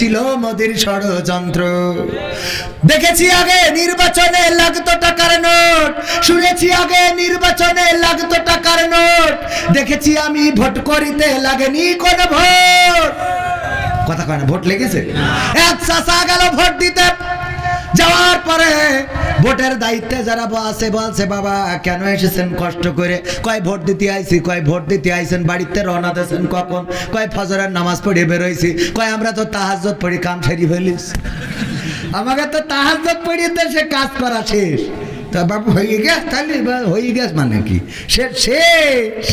ছিল মোদির ষড়যন্ত্র। দেখেছি আগে নির্বাচনে লাগতো টাকার নোট। শুনেছি আগে নির্বাচনে লাগতো টাকার নোট। দেখেছি আমি ভোট করিতে লাগেনি কোন ভোট। কথা কয় না, ভোট লেগেছে? এক চাষা গেল ভোট দিতে। যাওয়ার পরে ভোটের দায়িত্বে যারা আছে বলছে বাবা, কেন এসেছেন কষ্ট করে? কয় ভোট দিতে আইছি, কয় ভোট দিতে আইছেন, বাড়িতে রওনা দিয়েছেন কখন? কয় ফজরের নামাজ পড়ে বেরোইছি, কয় আমরা তো তাহাজ্জত পড়ি কাম সেরি ফেলিস আমাকে তো তাহাজ্জত পড়িয়ে সে কাজ করা শেষ। তা বাবু, হয়ে গেছ তাহলে? হয়ে গেছ মানে কি? সে শেষ।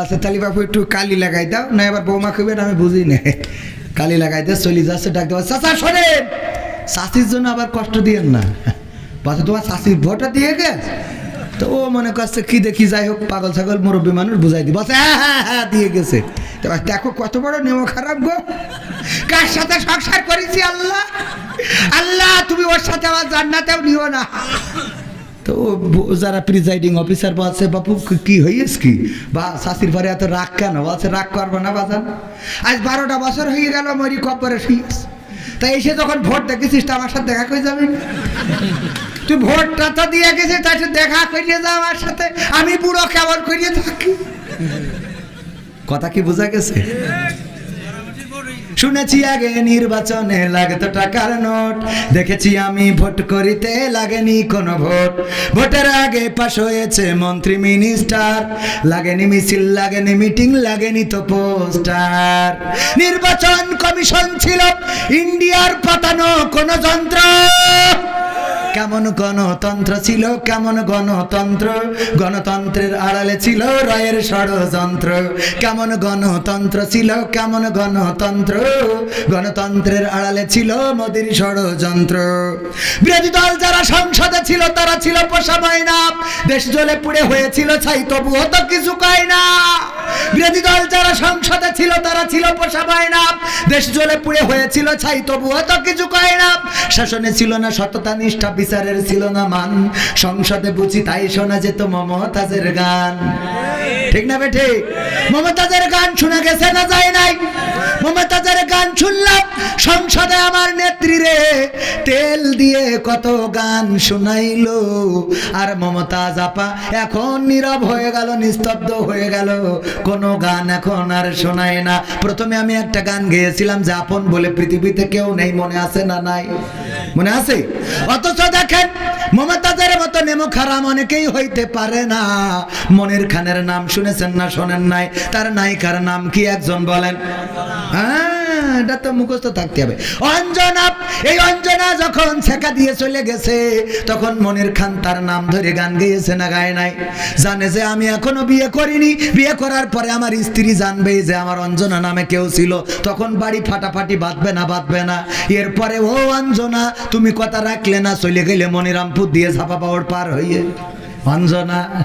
আচ্ছা তাহলে বাবু, একটু কালি লাগাই দাও, না এবার বৌমা খুবে আমি বুঝি না। কালি লাগাই দিয়ে চলে যাচ্ছে, ডাক দেওয়া, চাচা, শোনেন! শাশির জন্য আবার কষ্ট দিয়েন না। বাচ্চা তোমার শাশির ভোটটা দিয়ে গেছ? তো ও মনে করছে, কি দেখি, যাই হোক, পাগল ছাগল, মুরব্বী মানুষ, বুঝাই দিব হ্যাঁ হ্যাঁ হ্যাঁ দিয়ে গেছে। দেখো কত বড় নেম খারাপ গো। কার সাথে সংসার করেছি আল্লাহ? আল্লাহ, তুমি ওর সাথে আমার জান্নাতেও নিও না। তো যারা প্রিজাইডিং অফিসার বলছে, বাপু, কি- কি হইস কি? বা শাশির পরে এত রাগ কেন? বলছে, রাগ করব না, বাজান। আজ বারোটা বছর হয়ে গেল, মরি কপরে শুয়েছ তাই এসে যখন ভোট দেখেছিস তা আমার সাথে দেখা করে যাবি? তুই ভোটটা তো দিয়ে গেছিস, তাই দেখা করিয়ে যা আমার সাথে। আমি বুড়ো কেমন করিয়ে থাকি। কথা কি বোঝা গেছে? শুনেছি আগে নির্বাচনে লাগতো টাকার নোট। দেখেছি আমি ভোট করিতে লাগেনি কোনো ভোট। ভোটের আগে পাশ হয়েছে মন্ত্রী, মিনিস্টার। লাগেনি মিছিল, লাগেনি মিটিং, লাগেনি তো পোস্টার। নির্বাচন কমিশন ছিল ইন্ডিয়ার পাতানো কোন যন্ত্র। কেমন গণতন্ত্র ছিল, কেমন গণতন্ত্র? গণতন্ত্রের আড়ালে ছিল রয়ের ষড়যন্ত্র। কেমন গণতন্ত্র ছিল, কেমন গণতন্ত্র? গণতন্ত্রের আড়ালে ছিল মোদির ষড়যন্ত্র। বিরোধী দল যারা সংসদে ছিল, তারা ছিল পোষা ময়না। দেশ জ্বলে পুড়ে হয়েছিল, ছাই তবুও তো কিছু কয় না। বিরোধী দল যারা সংসদে ছিল, তারা ছিল পোষা ময়না দেশ জ্বলে পুড়ে হয়েছিল ছাই, তবুও তো কিছু কয় না। শাসনে ছিল না সততা, নিষ্ঠা, বিচারের ছিল না মান। সংসদে বুঝি তাই শোনা যেত মমতাজের গান। ঠিক না বেঠে? মমতাজের গান শোনা গেছে না যায় নাই? মমতাজের গান শুনলাম, সংসদে আমার নেত্রী রে, তেল দিয়ে কত গান শুনাইলো। আর মমতাজ আপা এখন নীরব হয়ে গেল, নিস্তব্ধ হয়ে গেল, কোনো গান এখন আর শোনায় না। প্রথমে আমি একটা গান গেয়েছিলাম যে আপন বলে, পৃথিবীতে কেউ নেই, মনে আছে না নাই? মনে আছে? অথচ দেখেন, মমতাজের মতো নেমো অনেকেই হইতে পারে না। মনির খানের নাম শুনেছেন না, শোনেন নাই? তার নায়িকার নাম কি একজন বলেন? হ্যাঁ এটা তো মুখস্থ থাকতে হবে। অঞ্জনা এই অঞ্জনা যখন ছেকা দিয়ে চলে গেছে, তখন মনির খান তার নাম ধরে গান গেয়েছে না গায় নাই। জানে যে আমি এখনও বিয়ে করিনি। বিয়ে করার পরে আমার স্ত্রী জানবে যে আমার অঞ্জনা নামে কেউ ছিল। তখন বাড়ি ফাটাফাটি বাঁধবে না বাঁধবে না। এরপরে, ও অঞ্জনা, তুমি কথা রাখলে না? চলে গেলে মনিরামপুর দিয়ে ঝাপা পাওয়ার পার হইয়ে। অঞ্জনা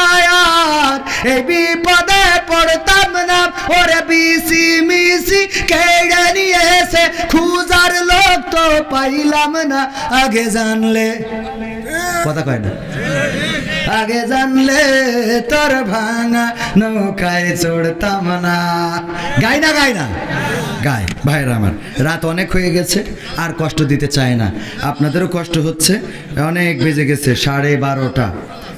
আর এই বিপদে পড়তাম না, ওরে বিসি মিসি কেড়ে নিয়ে এসে খুঁজার লোক তো পাইলাম না। আগে জানলে, কথা কয় না। আগে জানলে তোর ভাঙা নৌকায় চড়তাম না। গাই না গাই না। গায় ভাইরা আমার, রাত অনেক হয়ে গেছে, আর কষ্ট দিতে চায় না। আপনাদেরও কষ্ট হচ্ছে, অনেক বেজে গেছে, সাড়ে বারোটা।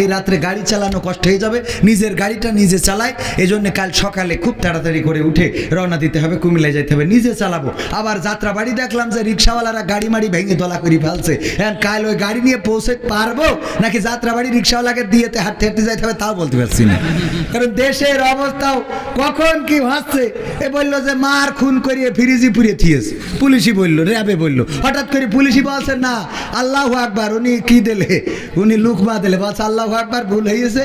এই রাত্রে গাড়ি চালানো কষ্ট হয়ে যাবে। নিজের গাড়িটা নিজে চালাই এই জন্য কাল সকালে খুব তাড়াতাড়ি করে উঠে রওনা দিতে হবে, কুমিল্লায় যেতে হবে। নিজে চালাবো। আবার যাত্রা বাড়ি দেখলাম যে রিক্সাওয়ালারা গাড়ি মাড়ি ভেঙে দলা করে ফেলছে। হ্যাঁ কাল ওই গাড়ি নিয়ে পৌঁছে পারব? নাকি যাত্রা বাড়ি রিক্সাওয়ালাকে দিয়েতে হাঁটতে হাঁটতে যাইতে হবে তাও বলতে পারছি না। কারণ দেশের অবস্থাও কখন কি ভাসছে, এ বলল যে মার খুন করিয়ে ফিরিজি পুড়িয়ে থিয়েছে। পুলিশই বলল, র্যাবে বলল। হঠাৎ করে পুলিশই বলছে, না, আল্লাহ আকবার, উনি কি দিলে? উনি লুকমা দিলে। বলছে আল্লাহ একবার ভুল হয়েছে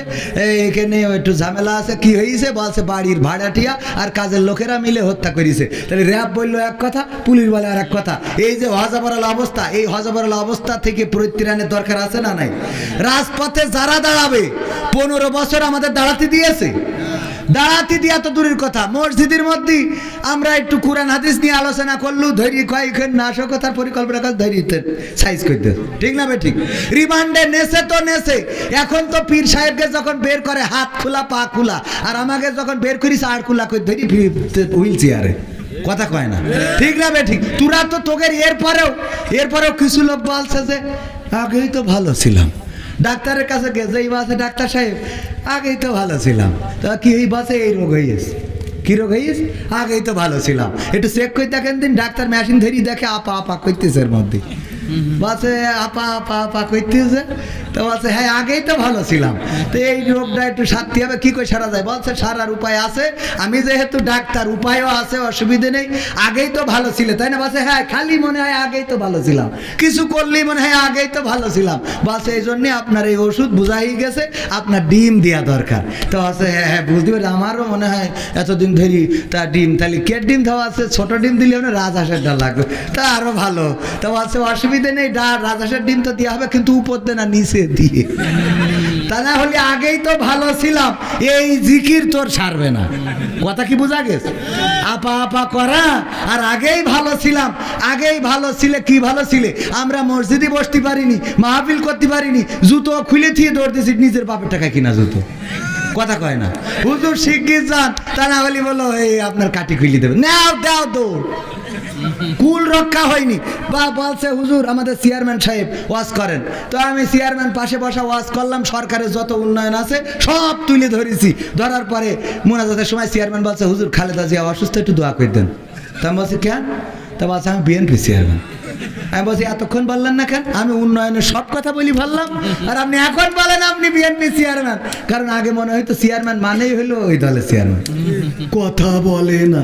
এখানে একটু ঝামেলা আছে। কি হয়েছে বলছে বাড়ির ভাড়াটিয়া আর কাজের লোকেরা মিলে হত্যা করেছে। তাহলে র্যাব বলল এক কথা, পুলিশ বলে আর এক কথা। এই যে হজাবরাল অবস্থা, এই হজাবরাল অবস্থা থেকে পরিত্রাণের দরকার আছে না নাই? রাজপথে যারা দাঁড়াবে, পনেরো বছর আমাদের দাঁড়াতে দিয়েছে। দাঁড়াতে দিয়া তো দূরের কথা। মসজিদের মধ্যে আমরা একটু কোরআন হাদিস নিয়ে আলোচনা করলু ধৈর্য কয়েকক্ষণ নাশকতার পরিকল্পনা করে ধৈর্যতে সাইজ করতে ঠিক না বে ঠিক? রিমান্ডে নেছে তো নেছে। এখন তো পীর সাহেবকে যখন বের করে, হাত খোলা, পা খোলা, আর আমাকে যখন বের করিস, আর খোলা করে ধরি হুইল চেয়ারে। কথা কয় না। ঠিক না বে ঠিক? তোরা তো তোকে এরপরেও এরপরেও কিছু লোক বলছে যে, আগেই তো ভালো ছিলাম। ডাক্তারের কাছে গেছে এই বাসে ডাক্তার সাহেব, আগেই তো ভালো ছিলাম। তা কি এই বাসে এই রোগ হয়েছে কি রোগ হয়েছে আগেই তো ভালো ছিলাম। একটু চেক করে দেখেন দিন, ডাক্তার মেশিন ধরিয়ে দেখে আপা আপা করতেছে এর মধ্যে। বাসে আপা আপা আপা করতেছে তো বলছে হ্যাঁ আগেই তো ভালো ছিলাম। তো এই রোগটা একটু সারতে হবে। কি করে সারা যায়? বলছে, সারার উপায় আছে। আমি যেহেতু ডাক্তার, উপায়ও আছে, অসুবিধে নেই। আগেই তো ভালো ছিল, তাই না? বলছে হ্যাঁ খালি মনে হয় আগেই তো ভালো ছিলাম। কিছু করলেই মনে হয় আগেই তো ভালো ছিলাম। বলছে, এই জন্যে আপনার এই ওষুধ বুঝাই গেছে, আপনার ডিম দেওয়া দরকার। তো আছে হ্যাঁ হ্যাঁ বুঝতে পারি আমারও মনে হয় এতদিন ধরি তা ডিম, তাহলে কে ডিম দেওয়া আছে, ছোট ডিম দিলে মানে রাজহাঁসের ডাল লাগবে। তা আরও ভালো। তো বলছে, অসুবিধে নেই, ডা রাজহাঁসের ডিম তো দেওয়া হবে, কিন্তু উপর দিয়ে না নিচে দিয়ে। তা না হলে আগেই তো ভালো ছিলাম, এই জিকির তোর ছাড়বে না। কথা কি বোঝা গেছে? আপা আপা করা, আর আগেই ভালো ছিলাম, আগেই ভালো ছিলে, কি ভালো ছিলে? আমরা মসজিদে বসতে পারিনি, মাহফিল করতে পারিনি, জুতো খুলে থিয়ে দৌড়তেছি নিজের বাপের টাকা কিনা জুতো। কথা কয় না। হুজুর শিগগির যান, তা না হলে বলো, এই আপনার কাটি খুলি দেবে নাও, দাও দৌড়। কুল রক্ষা হয়নি। বা বলছে, হুজুর, আমাদের চেয়ারম্যান সাহেব ওয়াজ করেন। তো আমি চেয়ারম্যান পাশে বসা ওয়াজ করলাম, সরকারের যত উন্নয়ন আছে সব তুলে ধরেছি। ধরার পরে মোনাজাতের সময় চেয়ারম্যান বলছে, হুজুর, খালেদা জিয়া অসুস্থ, একটু দোয়া করে দেন। তা আমি বলছি, কেন? তা বলছে, আমি বিএনপি চেয়ারম্যান। আমি বলছি, এতক্ষণ বললেন না কেন? আমি উন্নয়নের সব কথা বলি বললাম আর আপনি এখন বলেন আপনি বিএনপি চেয়ারম্যান। কারণ আগে মনে হয়তো চেয়ারম্যান মানেই হলো ওই দলের চেয়ারম্যান। কথা বলে না।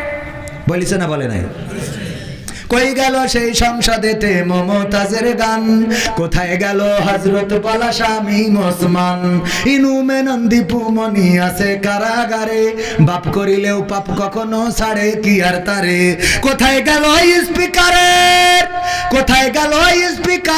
বলিছে না বলে নাই? কই গেল সেই সংসদেতে মমতাজের গান? কোথায় গেল হজরত পালা স্বামী মোসমান ইনু মেনন দীপু মনি আছে কারাগারে। বাপ করিলেও পাপ কখনো ছাড়ে, কি আর তারে? কোথায় গেল স্পিকারের? কোথায় গেল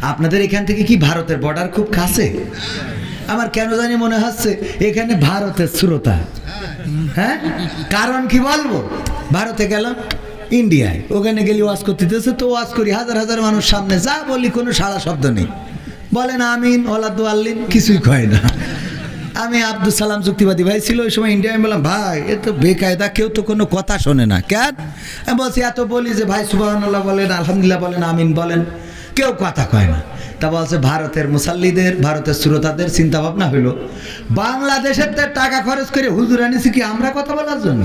আপনাদের এখান থেকে কি ভারতের বর্ডার খুব কাছে? আমার কেন জানি মনে হচ্ছে এখানে ভারতের শ্রোতা। হ্যাঁ? কারণ কি বলব? ভারতে গেলাম ইন্ডিয়ায়। ওখানে গেলে ওয়াজ করতে দিতেছে তো ওয়াজ করি। হাজার হাজার মানুষ সামনে, যা বলি কোনো সারা শব্দ নেই। বলেন আমিন ওলাদু আল্লিন কিছুই কয় না। আমি আব্দুল সালাম যুক্তিবাদী ভাই ছিল, ওই সময় ইন্ডিয়া আমি বললাম, ভাই, এ তো বেকায়দা, কেউ তো কোনো কথা শোনে না। কেন? আমি বলছি, এত বলি যে ভাই সুবাহ বলেন, আলহামদুলিল্লাহ বলেন, আমিন বলেন। কেউ কথা কয় না। তা বলছে, ভারতের মুসাল্লিদের, ভারতের শ্রোতাদের চিন্তা ভাবনা হইল, বাংলাদেশের টাকা খরচ করে হুজুর আনিছি কি আমরা কথা বলার জন্য?